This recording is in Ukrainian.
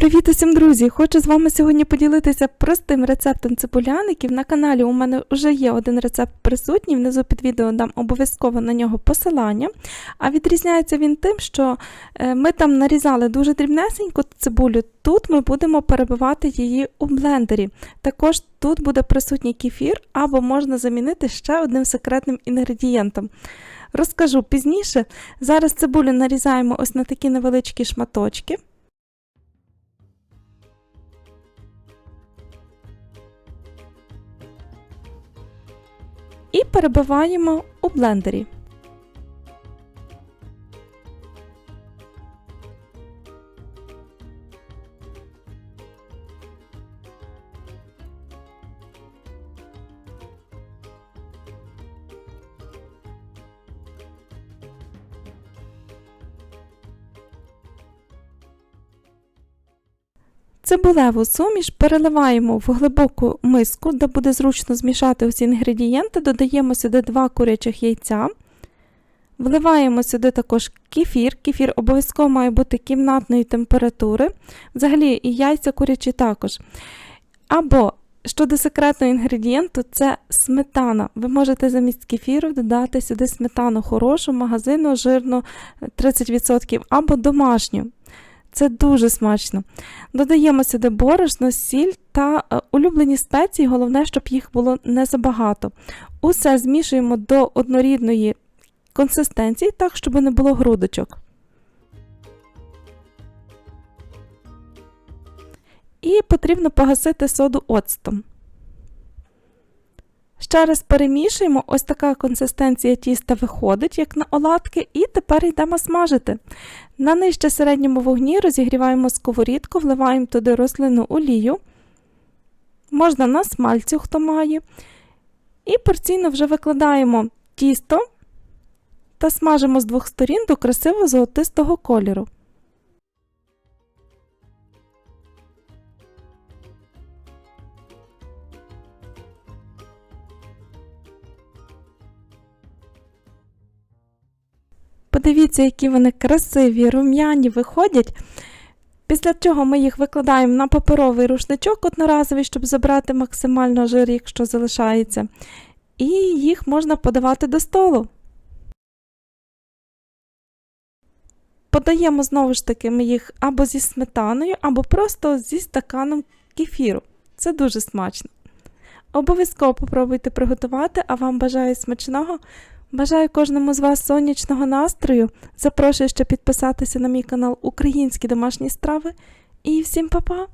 Привіт усім, друзі! Хочу з вами сьогодні поділитися простим рецептом цибуляників. На каналі у мене вже є один рецепт присутній. Внизу під відео дам обов'язково на нього посилання. А відрізняється він тим, що е, ми там нарізали дуже дрібнесеньку цибулю. Тут ми будемо перебивати її у блендері. Також тут буде присутній кефір, або можна замінити ще одним секретним інгредієнтом. Розкажу пізніше. Зараз цибулю нарізаємо ось на такі невеличкі шматочки. І перебиваємо у блендері. Цибулеву суміш переливаємо в глибоку миску, де буде зручно змішати усі інгредієнти, додаємо сюди 2 курячих яйця, вливаємо сюди також кефір. Кефір обов'язково має бути кімнатної температури, взагалі і яйця курячі також. Або Щодо секретного інгредієнту, це сметана. Ви можете замість кефіру додати сюди сметану хорошу, магазину, жирну 30% або домашню. Це дуже смачно. Додаємо сюди борошно, сіль та е, улюблені спеції, головне, щоб їх було не забагато. Усе змішуємо до однорідної консистенції, так, щоб не було грудочок. І потрібно погасити соду оцтом. Ще раз перемішуємо, ось така консистенція тіста виходить, як на оладки, і тепер йдемо смажити. На нижче середньому вогні розігріваємо сковорідку, вливаємо туди рослинну олію, можна на смальцю, хто має. І порційно вже викладаємо тісто та смажимо з двох сторін до красиво золотистого кольору. Подивіться, які вони красиві, рум'яні виходять. Після чого ми їх викладаємо на паперовий рушничок одноразовий, щоб забрати максимально жир, якщо залишається. І їх можна подавати до столу. Подаємо знову ж таки ми їх або зі сметаною, або просто зі стаканом кефіру. Це дуже смачно. Обов'язково попробуйте приготувати, а вам бажаю смачного. Бажаю кожному з вас сонячного настрою. Запрошую ще підписатися на мій канал Українські домашні страви. І всім па-па!